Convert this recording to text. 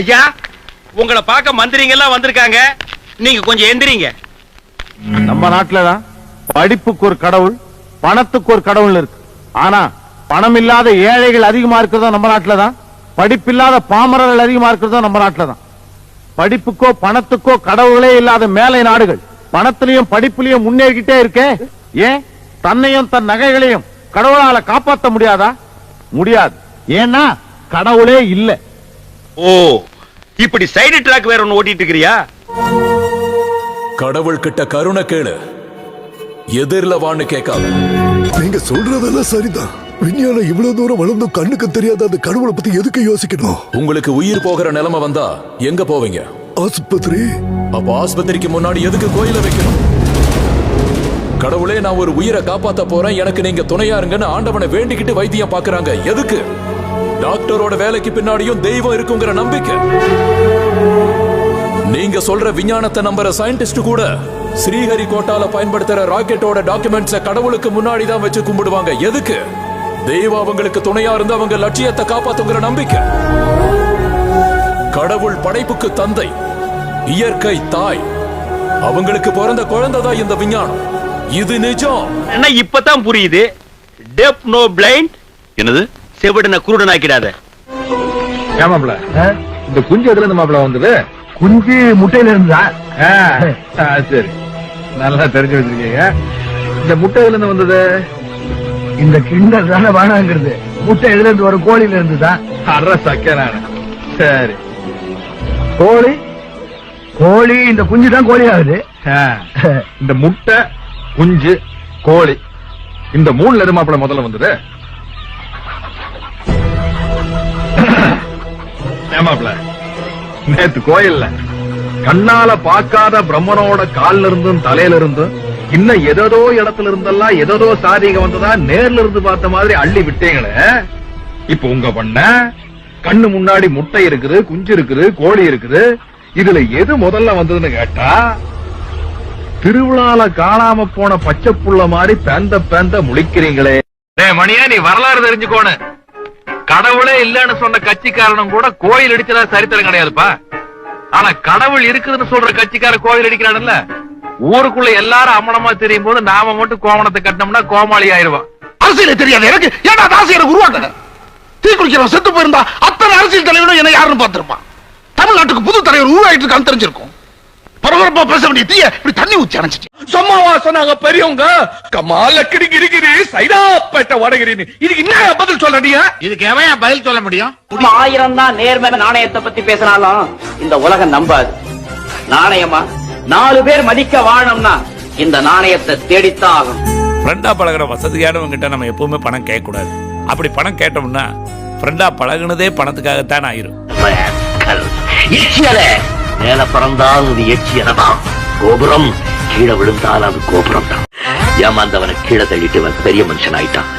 ஐயா உங்களை பார்க்க மந்திரிங்க எல்லாம் வந்திருக்காங்க. நீங்க கொஞ்சம் எந்திரிங்க. நம்ம நாட்டுலதான் படிப்புக்கு ஒரு கடவுள் பணத்துக்கு ஒரு கடவுள் இருக்கு. ஆனா பணம் இல்லாத ஏழைகள் அதிகமா இருக்கிறதும் நம்ம நாட்டுலதான். படிப்பில்லாத பாமரர்கள் அதிகமா இருக்கிறதும் நம்ம நாட்டுலதான். படிப்புக்கோ பணத்துக்கோ கடவுளே இல்லாத மேலை நாடுகள் பணத்திலையும் படிப்புலயும் முன்னேறிக்கிட்டே இருக்கே. ஏன்? தன்னையும் தன் நகைகளையும் கடவுளால காப்பாத்த முடியாதா? முடியாது. ஏன்னா கடவுளே இல்ல. ஓ இப்படி சைடு ட்ராக் வேற ஒன்னு ஓட்டிட்டு இருக்கிறியா? கடவுள் கிட்ட கருணை கேளு. எதிரில வான்னு கேட்காத. நீங்க சொல்றதெல்லாம் சரிதான். விஞ்ஞானம் இவ்வளவு தூரம் வளர்ந்தும் கண்ணுக்கு தெரியாத அந்த கடவுளை பத்தி எதுக்கு யோசிக்கணும்? உங்களுக்கு உயிர் போகிற நிலைமை வந்தா எங்க போவீங்க? ஆஸ்பத்திரி. அப்ப ஆஸ்பத்திரிக்கு முன்னாடி எதுக்கு கோயில வைக்கணும்? கடவுளே நான் ஒரு உயிரை காப்பாத்த போறேன். எனக்கு நீங்க துணையா இருங்கன்னு ஆண்டவனை வேண்டிக்கிட்டு வைத்தியம் பாக்குறாங்க எதுக்கு? டாக்டரோட வேலைக்கு பின்னாடியும் தெய்வம் இருக்குங்கிற நம்பிக்கை. நீங்க சொல்ற விஞ்ஞானத்தை நம்புற சயின்டிஸ்ட் கூட ஸ்ரீஹரிகோட்டால பயன்படுத்துற ராக்கெட்டோட டாக்குமெண்ட்ஸ கடவுளுக்கு முன்னாடி தான் வச்சு கும்பிடுவாங்க. எதுக்கு? தெய்வம் அவங்களுக்கு துணையா இருந்து அவங்க லட்சியத்தை காப்பாத்துங்கிற நம்பிக்கை. கடவுள் படைப்புக்கு தந்தை இயற்கை தாய். அவங்களுக்கு பிறந்த குழந்தை தான் இந்த விஞ்ஞானம். இது நிஜம். என்ன இப்பதான் புரியுது? டெப் நோ பிளைண்ட் என்னது? செவிடன குருடன் ஆக்கிடாத ஏமாப்ல இந்த குஞ்சு எதுல இருந்து மாப்பிள வந்தது? குஞ்சு முட்டையில இருந்தா சரி. நல்லா தெரிஞ்சு வச்சிருக்கீங்க. இந்த முட்டை எதுல இருந்து வந்தது? இந்த கிண்டல் தானே வேணாங்கிறது முட்டை எதுல இருந்து வரும்? கோழில இருந்து தான் அற சக்க நானு சரி. கோழி? கோழி இந்த குஞ்சு தான் கோழி ஆகுது. இந்த முட்டை குஞ்சு கோழி. இந்த மூணுல எது மாப்பிள முதல்ல வந்தது? ஏமாப்ல நேத்து கோயில்ல கண்ணால பார்க்காத பிரம்மனோட கால்ல இருந்தும் தலையில இருந்தும் இன்னும் எதோ இடத்துல இருந்தெல்லாம் எதோ சாதிக வந்ததா நேர்ல இருந்து பார்த்த மாதிரி அள்ளி விட்டீங்களே. இப்ப உங்க பண்ண கண்ணு முன்னாடி முட்டை இருக்குது குஞ்சு இருக்குது கோழி இருக்குது. இதுல எது முதல்ல வந்ததுன்னு கேட்டா திருவிழால காணாம போன பச்சை புள்ள மாதிரி பேந்த பேந்த முழிக்கிறீங்களே. மணியா நீ வரலாறு தெரிஞ்சுக்கோனு கடவுளே இல்லன்னு சொன்ன கட்சிக்காரனும் கூட கோயில் அடிச்சதா சரித்திரம் கிடையாதுப்பா. ஆனா கடவுள் இருக்குதுன்னு சொல்ற கட்சிக்கார கோயில் அடிக்கிறான்ல ஊருக்குள்ள எல்லாரும் அம்மனமா தெரியும் போது நாம மட்டும் கோவணத்தை கட்டினோம்னா கோமாளி ஆயிருவான் அரசியல் தெரியாது. எனக்கு ஏன்னா அந்த உருவாக்க தீ குளிக்கிறவன் செத்து போயிருந்தா அத்தனை அரசியல் தலைவரும் என்ன யாருன்னு பார்த்திருப்பான். தமிழ்நாட்டுக்கு புது தலைவர் உருவாயிட்டு இருக்கான்னு தெரிஞ்சிருக்கும். பரபரப்பா பேச வேண்டிய தீய இப்படி தண்ணி ஊத்தி அணைச்சிட்டு சும்மாவா சொன்னாங்க பெரியவங்க கமால கிடி கிரிகிரி சைதாப்பேட்ட வடகிரின்னு இதுக்கு என்ன பதில் சொல்றீங்க இதுக்கு எவன் பதில் சொல்ல முடியும்? ஆயிரம் தான் நேர்மை நாணயத்தை பத்தி பேசினாலும் இந்த உலகம் நம்பாது. நாணயமா? நாலு பேர் மதிக்க வாழணும்னா இந்த நாணயத்தை தேடித்தான் ஆகணும். ஃப்ரெண்டா பழகுற வசதியானவங்கிட்ட நம்ம எப்பவுமே பணம் கேட்கக்கூடாது. அப்படி பணம் கேட்டோம்னா ஃப்ரெண்டா பழகுனதே பணத்துக்காகத்தான் ஆயிரும். மேல பிறந்தால் அது எச்சியலதான் கோபுரம் கீழே விழுந்தால் அது கோபுரம் தான் ஏமாந்தவனை கீழே தள்ளிட்டு பெரிய மனுஷன் ஆயிட்டான்